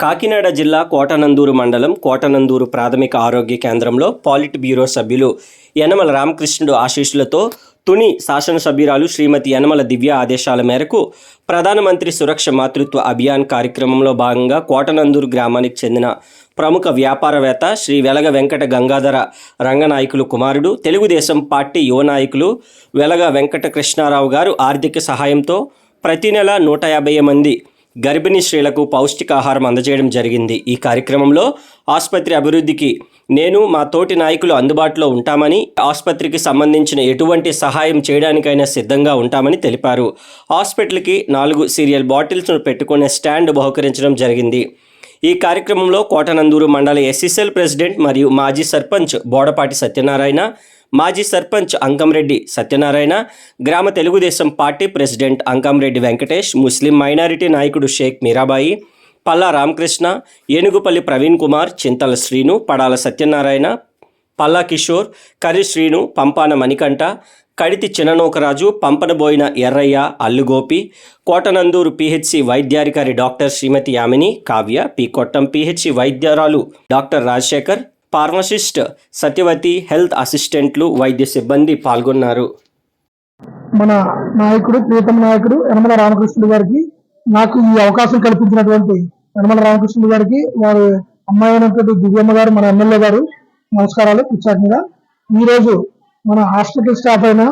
కాకినాడ జిల్లా కోటనందూరు మండలం కోటనందూరు ప్రాథమిక ఆరోగ్య కేంద్రంలో పాలిట్ బ్యూరో సభ్యులు యనమల రామకృష్ణుడు ఆశీస్సులతో తుని శాసనసభ్యురాలు శ్రీమతి యనమల దివ్య ఆదేశాల మేరకు ప్రధానమంత్రి సురక్ష మాతృత్వ అభియాన్ కార్యక్రమంలో భాగంగా కోటనందూరు గ్రామానికి చెందిన ప్రముఖ వ్యాపారవేత్త శ్రీ వెలగ వెంకట గంగాధర రంగనాయకులు కుమారుడు తెలుగుదేశం పార్టీ యువ నాయకులు వెలగ వెంకట కృష్ణారావు గారు ఆర్థిక సహాయంతో ప్రతి నెల నూట యాభై మంది గర్భిణీ స్త్రీలకు పౌష్టికాహారం అందజేయడం జరిగింది. ఈ కార్యక్రమంలో ఆసుపత్రి అభివృద్ధికి నేను మా తోటి నాయకులు అందుబాటులో ఉంటామని ఆసుపత్రికి సంబంధించిన ఎటువంటి సహాయం చేయడానికైనా సిద్ధంగా ఉంటామని తెలిపారు. హాస్పిటల్కి నాలుగు సీరియల్ బాటిల్స్ను పెట్టుకునే స్టాండ్ బహుకరించడం జరిగింది. ఈ కార్యక్రమంలో కోటనందూరు మండల ఎస్ఎస్ఎల్ ప్రెసిడెంట్ మరియు మాజీ సర్పంచ్ బోడపాటి సత్యనారాయణ మాజీ సర్పంచ్ అంకంరెడ్డి సత్యనారాయణ గ్రామ Telugudesam party president Ankamreddy Venkatesh Muslim minority నాయకుడు షేక్ మీరాబాయి పల్లా రామకృష్ణ ఏనుగుపల్లి ప్రవీణ్ కుమార్ చింతల శ్రీను పడాల సత్యనారాయణ పల్లా కిషోర్ కరి శ్రీను పంపాన మణికంఠ కడితి చిన్ననోకరాజు పంపనబోయిన ఎర్రయ్య అల్లుగోపి కోటనందూరు పిహెచ్సి వైద్యాధికారి doctor Shrimati Yamini Kavya P Kottam PHC వైద్యరాలు doctor Rajasekhar pharmacist Satyavathi health అసిస్టెంట్లు వైద్య సిబ్బంది పాల్గొన్నారు. మన నాయకుడు ప్రీతం నాయకుడు యనమల రామకృష్ణుడు గారికి నాకు ఈ అవకాశం కల్పించినటువంటి యనమల రామకృష్ణుడు గారికి వారి అమ్మాయి అయినటువంటి దివ్యమ్మ గారు మన ఎమ్మెల్యే గారు నమస్కారాలు. ప్రత్యేకంగా ఈరోజు మన హాస్పిటల్ స్టాఫ్ అయినా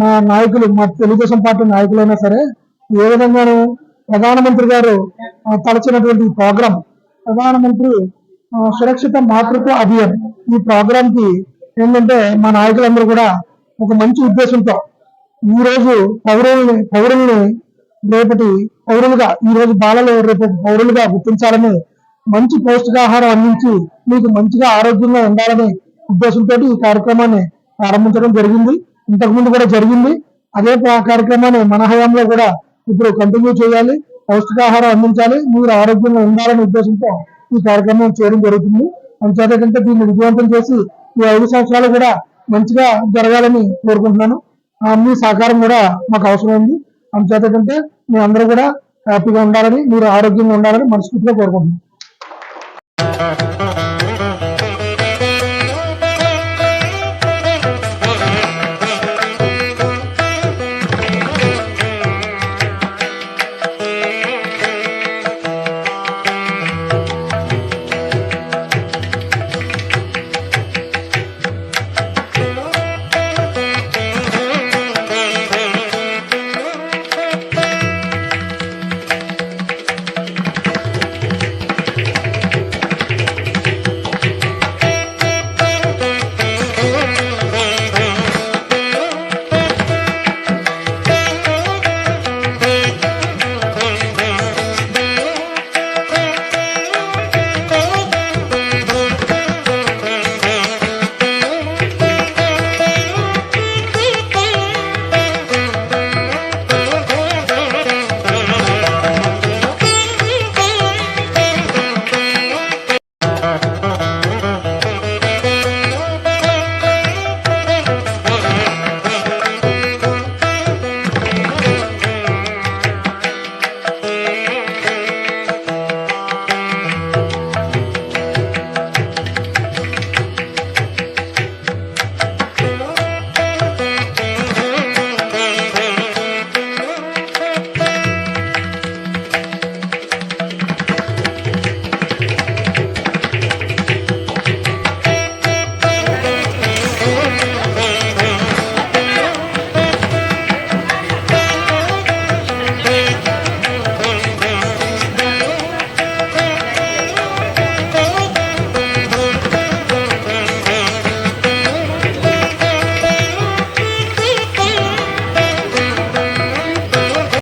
మా నాయకులు మా తెలుగుదేశం పార్టీ నాయకులైనా సరే ఏ విధంగానూ ప్రధానమంత్రి గారు తలచినటువంటి ప్రోగ్రాం ప్రధానమంత్రి సురక్షిత మాతృత్వ అభియాన్. ఈ ప్రోగ్రామ్కి ఏంటంటే మా నాయకులందరూ కూడా ఒక మంచి ఉద్దేశంతో ఈ రోజు పౌరుల్ని పౌరుల్ని రేపటి పౌరులుగా ఈ రోజు బాలలు రేపు పౌరులుగా గుర్తించాలని మంచి పౌష్టికాహారం అందించి మీకు మంచిగా ఆరోగ్యంగా ఉండాలనే ఉద్దేశంతో ఈ కార్యక్రమాన్ని ప్రారంభించడం జరిగింది. ఇంతకు ముందు కూడా జరిగింది. అదే కార్యక్రమాన్ని మన హయాంలో కూడా ఇప్పుడు కంటిన్యూ చేయాలి. పౌష్టికాహారం అందించాలి. మీరు ఆరోగ్యంగా ఉండాలనే ఉద్దేశంతో ఈ కార్యక్రమం చేయడం జరుగుతుంది. అంతేకంటే కంటే దీన్ని విజయవంతం చేసి ఈ ఐదు సంవత్సరాలు కూడా మంచిగా జరగాలని కోరుకుంటున్నాను. అన్ని మీ సహకారం కూడా మాకు అవసరం ఉంది. అంచేత కంటే మీ అందరూ కూడా హ్యాపీగా ఉండాలని మీరు ఆరోగ్యంగా ఉండాలని మనస్ఫూర్తిగా కోరుకుంటున్నాను